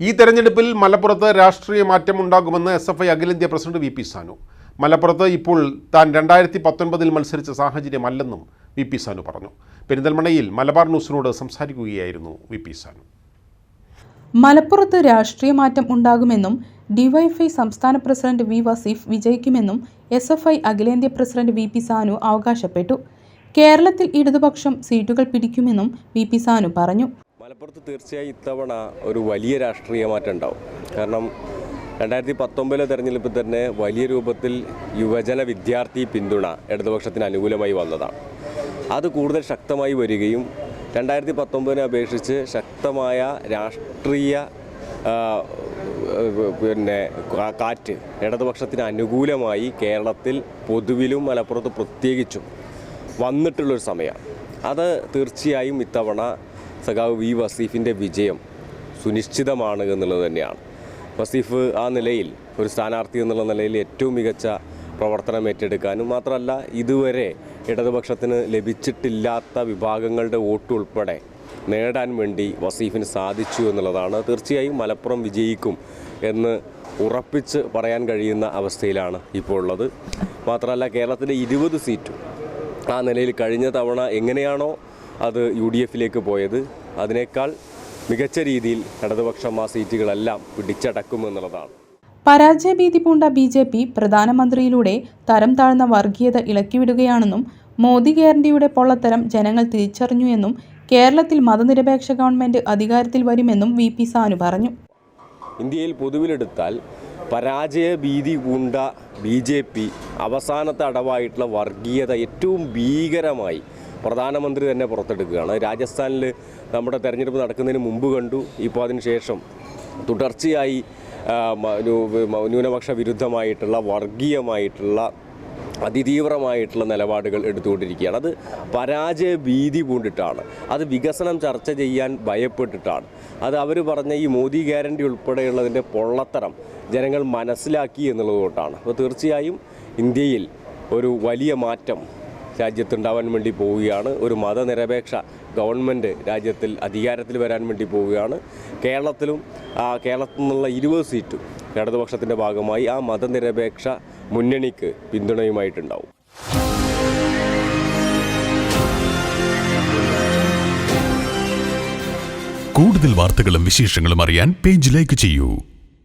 ഈ തെരഞ്ഞെടുപ്പിൽ മലപ്പുറത്ത് രാഷ്ട്രീയ മാറ്റം ഉണ്ടാകുമെന്ന് എസ് എഫ് ഐ അഖിലേന്ത്യാ പ്രസിഡന്റ് വി പി സാനു. മലപ്പുറത്ത് ഇപ്പോൾ താൻ രണ്ടായിരത്തി പത്തൊൻപതിൽ മത്സരിച്ച സാഹചര്യമല്ലെന്നും വി പി സാനു പറഞ്ഞു. പെരിന്തൽമണയിൽ മലബാർ ന്യൂസിനോട് സംസാരിക്കുകയായിരുന്നു വി പി സാനു. മലപ്പുറത്ത് രാഷ്ട്രീയ മാറ്റം ഉണ്ടാകുമെന്നും ഡിവൈഎഫ്ഐ സംസ്ഥാന പ്രസിഡന്റ് വി വസീഫ് വിജയിക്കുമെന്നും എസ് എഫ് ഐ അഖിലേന്ത്യാ പ്രസിഡന്റ് വി പി സാനു അവകാശപ്പെട്ടു. കേരളത്തിൽ ഇടതുപക്ഷം സീറ്റുകൾ പിടിക്കുമെന്നും വി പി സാനു പറഞ്ഞു. മലപ്പുറത്ത് തീർച്ചയായും ഇത്തവണ ഒരു വലിയ രാഷ്ട്രീയ മാറ്റം ഉണ്ടാവും. കാരണം രണ്ടായിരത്തി പത്തൊമ്പതിലെ തെരഞ്ഞെടുപ്പിൽ തന്നെ വലിയ രൂപത്തിൽ യുവജന വിദ്യാർത്ഥി പിന്തുണ ഇടതുപക്ഷത്തിന് അനുകൂലമായി വന്നതാണ്. അത് കൂടുതൽ ശക്തമായി വരികയും രണ്ടായിരത്തി പത്തൊമ്പതിനെ അപേക്ഷിച്ച് ശക്തമായ രാഷ്ട്രീയ പിന്നെ കാറ്റ് ഇടതുപക്ഷത്തിന് അനുകൂലമായി കേരളത്തിൽ പൊതുവിലും മലപ്പുറത്ത് പ്രത്യേകിച്ചും വന്നിട്ടുള്ളൊരു സമയമാണ്. അത് തീർച്ചയായും ഇത്തവണ സഖാവ് വി വസീഫിന്റെ വിജയം സുനിശ്ചിതമാണ് എന്നുള്ളത് തന്നെയാണ്. വസീഫ് ആ നിലയിൽ ഒരു സ്ഥാനാർത്ഥി എന്നുള്ള നിലയിൽ ഏറ്റവും മികച്ച പ്രവർത്തനം ഏറ്റെടുക്കാനും മാത്രമല്ല ഇതുവരെ ഇടതുപക്ഷത്തിന് ലഭിച്ചിട്ടില്ലാത്ത വിഭാഗങ്ങളുടെ വോട്ട് ഉൾപ്പെടെ നേടാൻ വേണ്ടി വസീഫിന് സാധിച്ചു എന്നുള്ളതാണ്. തീർച്ചയായും മലപ്പുറം വിജയിക്കും എന്ന് ഉറപ്പിച്ച് പറയാൻ കഴിയുന്ന അവസ്ഥയിലാണ് ഇപ്പോൾ ഉള്ളത്. മാത്രമല്ല കേരളത്തിലെ ഇരുപത് സീറ്റും ആ നിലയിൽ കഴിഞ്ഞ തവണ എങ്ങനെയാണോ അത് യു ഡി എഫിലേക്ക് പോയത്. അതിനേക്കാൾ മികച്ച രീതിയിൽ ഇടതുപക്ഷം ആ സീറ്റുകളെല്ലാം പിടിച്ചടക്കുമെന്നുള്ളതാണ്. പരാജയഭീതി പൂണ്ട ബി ജെ പി പ്രധാനമന്ത്രിയിലൂടെ തരം താഴ്ന്ന വർഗീയത ഇളക്കിവിടുകയാണെന്നും മോദി ഗ്യാരണ്ടിയുടെ പൊള്ളത്തരം ജനങ്ങൾ തിരിച്ചറിഞ്ഞു എന്നും കേരളത്തിൽ മതനിരപേക്ഷ ഗവൺമെന്റ് അധികാരത്തിൽ വരുമെന്നും വി പി സാനു പറഞ്ഞു. ഇന്ത്യയിൽ പൊതുവിലെടുത്താൽ പരാജയ ഭീതി പൂണ്ട ബി ജെ പി അവസാനത്തെ അടവായിട്ടുള്ള വർഗീയത ഏറ്റവും ഭീകരമായി പ്രധാനമന്ത്രി തന്നെ പുറത്തെടുക്കുകയാണ്. രാജസ്ഥാനിൽ നമ്മുടെ തെരഞ്ഞെടുപ്പ് നടക്കുന്നതിന് മുമ്പ് കണ്ടു. ഇപ്പോൾ അതിനുശേഷം തുടർച്ചയായി ന്യൂനപക്ഷ വിരുദ്ധമായിട്ടുള്ള വർഗീയമായിട്ടുള്ള അതിതീവ്രമായിട്ടുള്ള നിലപാടുകൾ എടുത്തുകൊണ്ടിരിക്കുകയാണ്. അത് പരാജയ ഭീതി പൂണ്ടിട്ടാണ്. അത് വികസനം ചർച്ച ചെയ്യാൻ ഭയപ്പെട്ടിട്ടാണ്. അത് അവർ പറഞ്ഞ ഈ മോദി ഗ്യാരണ്ടി ഉൾപ്പെടെയുള്ളതിന്റെ പൊള്ളത്തരം ജനങ്ങൾ മനസ്സിലാക്കി എന്നുള്ളതുകൊണ്ടാണ് അപ്പോൾ തീർച്ചയായും ഇന്ത്യയിൽ ഒരു വലിയ മാറ്റം രാജ്യത്തുണ്ടാവാൻ വേണ്ടി പോവുകയാണ്. ഒരു മതനിരപേക്ഷ ഗവൺമെന്റ് രാജ്യത്തിൽ അധികാരത്തിൽ വരാൻ വേണ്ടി പോവുകയാണ്. കേരളത്തിലും കേരളത്തിൽ നിന്നുള്ള ഇരുപത് സീറ്റും ഇടതുപക്ഷത്തിന്റെ ഭാഗമായി ആ മതനിരപേക്ഷ മുന്നണിക്ക് പിന്തുണയുമായിട്ടുണ്ടാവും. കൂടുതൽ വാർത്തകളും വിശേഷങ്ങളും അറിയാൻ പേജ് ലൈക്ക് ചെയ്യൂ.